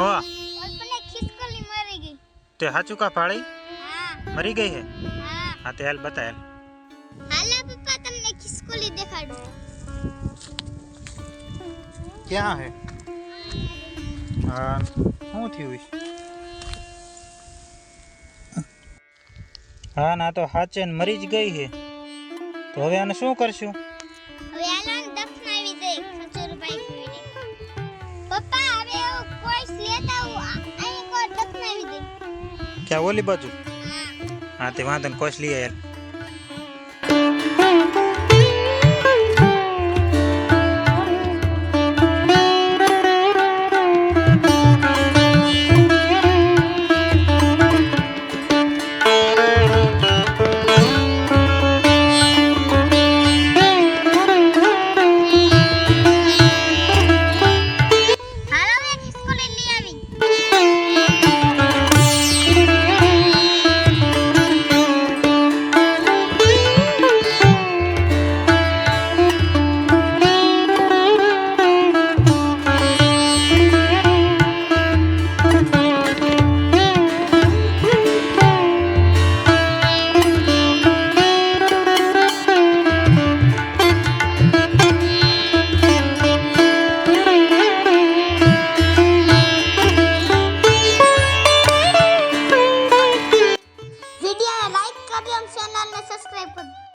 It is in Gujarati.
ઓ ઓ પણે ખિસ્કલી મરી ગઈ તે સાચુ કા ફાળી હા મરી ગઈ હે હા હા તે હાલ બતા હે હાલા પપ્પા તમે ખિસ્કુલી દેખાડું શું ક્યાં હે હા હું થી હશ હા ના તો સાચેન મરી જ ગઈ હે તો હવે આને શું કરશું હવે આને દખના આવી જાય ક્યાં ઓલી બાજુ હા તે વાંધો ને કોશ લઈ આવ્યા आगे हम चैनल में सब्सक्राइब कर